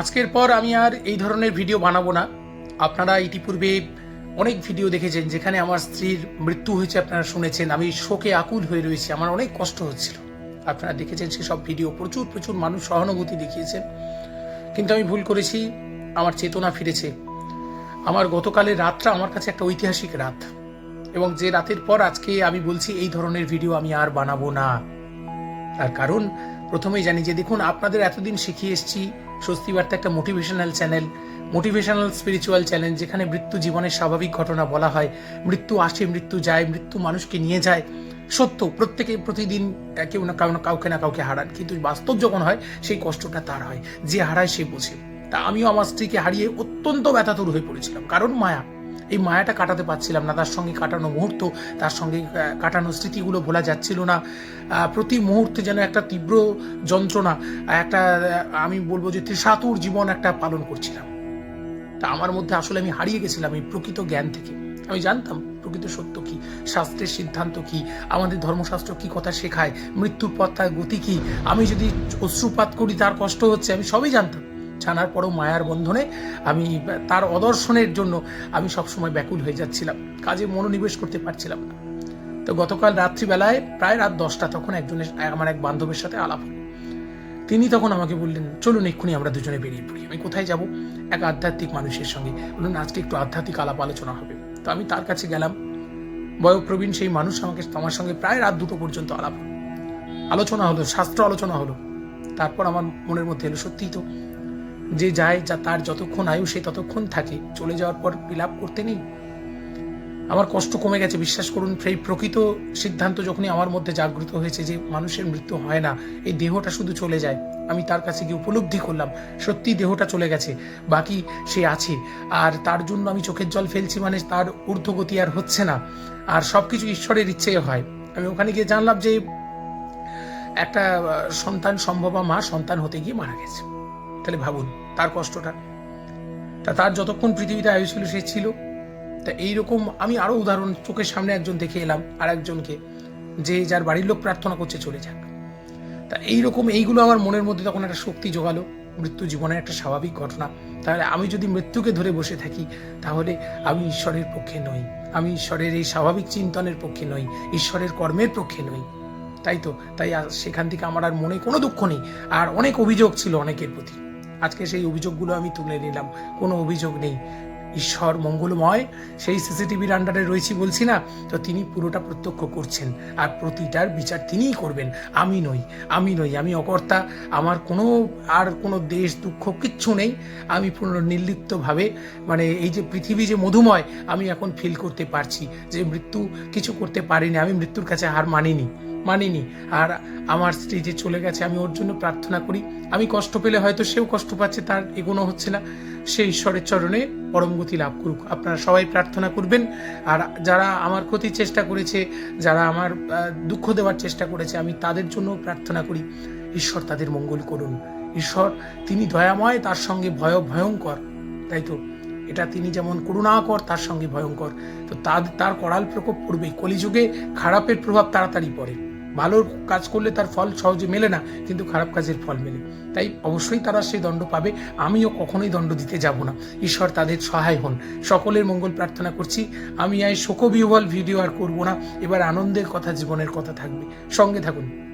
আজকের পর আমি আর এই ধরনের ভিডিও বানাবো না। আপনারা ইতিপূর্বে অনেক ভিডিও দেখেছেন যেখানে আমার স্ত্রীর মৃত্যু হয়েছে, আপনারা শুনেছেন। আমি শোকে আকুল হয়ে রয়েছি, আমার অনেক কষ্ট হচ্ছিল। আপনারা দেখেছেন সেসব ভিডিও, প্রচুর প্রচুর মানুষ সহানুভূতি দেখিয়েছেন। কিন্তু আমি ভুল করেছি, আমার চেতনা ফিরেছে। আমার গতকালের রাতটা আমার কাছে একটা ঐতিহাসিক রাত। এবং যে রাতের পর আজকে আমি বলছি, এই ধরনের ভিডিও আমি আর বানাবো না। তার কারণ প্রথমেই জানি যে দেখুন, আপনাদের এতদিন শিখিয়ে এসেছি স্বস্তি বার্তা একটা motivational channel motivational spiritual channel যেখানে মৃত্যু জীবনের স্বাভাবিক ঘটনা বলা হয়। মৃত্যু আসে, মৃত্যু যায়, মৃত্যু মানুষকে নিয়ে যায়। সত্য, প্রত্যেকে প্রতিদিন কাউ না কাউকে না কাউকে হারান। কিন্তু বাস্তব যখন হয়, সেই কষ্টটা তার হয়। যে হারায় সে বোঝে। তা আমিও আমার স্ত্রীকে হারিয়ে অত্যন্ত ব্যথাতুর হয়ে পড়েছিলাম। কারণ মায়া। এই মায়াটা কাটাতে পারছিলাম না, তার সঙ্গে কাটানো মুহূর্ত, তার সঙ্গে কাটানো স্মৃতিগুলো ভোলা যাচ্ছিল না। প্রতি মুহূর্তে যেন একটা তীব্র যন্ত্রণা একটা আমি বলব যে ত্রিসাতুর জীবন একটা পালন করছিলাম। তা আমার মধ্যে আসলে আমি হারিয়ে গেছিলাম এই প্রকৃত জ্ঞান থেকে। আমি জানতাম প্রকৃত সত্য কি, শাস্ত্রের সিদ্ধান্ত কি, আমাদের ধর্মশাস্ত্র কি কথা শেখায়, মৃত্যুর পর তার গতি কি। আমি যদি অশ্রুপাত করি, তার কষ্ট হচ্ছে, আমি সবই জানতাম। জানার পরও মায়ার বন্ধনে আমি, তার অদর্শনের জন্য আমি সবসময় ব্যাকুল হয়ে যাচ্ছিলাম, কাজে মনোনিবেশ করতে পারছিলাম না। তো গতকাল রাত্রিবেলায় প্রায় রাত দশটা তখন একজনের আমার এক বান্ধবের সাথে আলাপ হলো। তিনি তখন আমাকে বললেন, চলুন এক্ষুনি আমরা দুজনে বেরিয়ে পড়ি, আমি কোথায় যাব? এক আধ্যাত্মিক মানুষের সঙ্গে। বললেন, আজকে একটু আধ্যাত্মিক আলাপ আলোচনা হবে। তো আমি তার কাছে গেলাম। বয়োপ্রবীণ সেই মানুষ আমাকে, আমার সঙ্গে প্রায় রাত দুটো পর্যন্ত আলাপ আলোচনা হলো, শাস্ত্র আলোচনা হলো। তারপর আমার মনের মধ্যে এলো, সত্যিই তো যে যায়, যা তার যতক্ষণ আয়ু, সে ততক্ষণ থাকে। চলে যাওয়ার পর বিলাপ করতে নেই? আমার কষ্ট কমে গেছে, বিশ্বাস করুন। সেই প্রকৃত সিদ্ধান্ত যখনই আমার মধ্যে জাগ্রত হয়েছে যে মানুষের মৃত্যু হয় না, এই দেহটা শুধু চলে যায়। আমি তার কাছে গিয়ে উপলব্ধি করলাম, সত্যি দেহটা চলে গেছে, বাকি সে আছে। আর তার জন্য আমি চোখের জল ফেলছি মানে তার ঊর্ধ্বগতি আর হচ্ছে না। আর সব কিছু ঈশ্বরের ইচ্ছে হয়। আমি ওখানে গিয়ে জানলাম যে একটা সন্তান সম্ভবা মা সন্তান হতে গিয়ে মারা গেছে। তাহলে ভাবুন, তার কষ্টটা। তা তার যতক্ষণ পৃথিবীতে আয়ু ছিল, সে ছিল। তা এইরকম আমি আরও উদাহরণ চোখের সামনে একজন দেখে এলাম আর একজনকে যে যার বাড়ির লোক প্রার্থনা করছে, চলে যাক। তা এইরকম এইগুলো আমার মনের মধ্যে তখন একটা শক্তি জোগালো, মৃত্যু জীবনের একটা স্বাভাবিক ঘটনা। তাহলে আমি যদি মৃত্যুকে ধরে বসে থাকি, তাহলে আমি ঈশ্বরের পক্ষে নই। আমি ঈশ্বরের এই স্বাভাবিক চিন্তনের পক্ষে নই, ঈশ্বরের কর্মের পক্ষে নই। তাই তো? তাই সেখান থেকে আমার আর মনে কোনো দুঃখ নেই। আর অনেক অভিযোগ ছিল অনেকের প্রতি। আজকে সেই অভিযোগগুলো আমি তুলে নিলাম। কোনো অভিযোগ নেই। ঈশ্বর মঙ্গলময়, সেই সিসিটিভির আন্ডারে রয়েছি বলছি না, তো তিনি পুরোটা প্রত্যক্ষ করছেন। আর প্রতিটার বিচার তিনিই করবেন। আমি নই আমি নই, আমি অকর্তা, আমার কোনো, আর কোনো দেশ দুঃখ কিচ্ছু নেই। আমি পুরো নির্লিপ্তভাবে মানে এই যে পৃথিবী যে মধুময়, আমি এখন ফিল করতে পারছি যে মৃত্যু কিছু করতে পারিনি, আমি মৃত্যুর কাছে হার মানিনি মানিনি। আর আমার স্ত্রী যে চলে গেছে, আমি ওর জন্য প্রার্থনা করি। আমি কষ্ট পেলে হয়তো সেও কষ্ট পাচ্ছে, তার এগোনো হচ্ছে না। সে ঈশ্বরের চরণে পরম গতি লাভ করুক। আপনারা সবাই প্রার্থনা করবেন। আর যারা আমার ক্ষতির চেষ্টা করেছে, যারা আমার দুঃখ দেওয়ার চেষ্টা করেছে, আমি তাদের জন্য প্রার্থনা করি, ঈশ্বর তাদের মঙ্গল করুন। ঈশ্বর, তিনি দয়াময়, তার সঙ্গে ভয় ভয়ঙ্কর। তাই তো? এটা তিনি যেমন করুণাকর, তার সঙ্গে ভয়ঙ্কর। তো তার তার করাল প্রকোপ পড়বে কলিযুগে খারাপের প্রভাব তাড়াতাড়ি পড়ে। ভালো কাজ করলে তার ফল সহজে মেলে না, কিন্তু খারাপ কাজের ফল মেলে। তাই অবশ্যই তারা সেই দণ্ড পাবে, আমিও কখনোই দণ্ড দিতে যাব না। ঈশ্বর তাদের সহায় হন। সকলের মঙ্গল প্রার্থনা করছি। আমি আয় শোকবিহল ভিডিও আর করব না। এবার আনন্দের কথা, জীবনের কথা থাকবে। সঙ্গে থাকুন।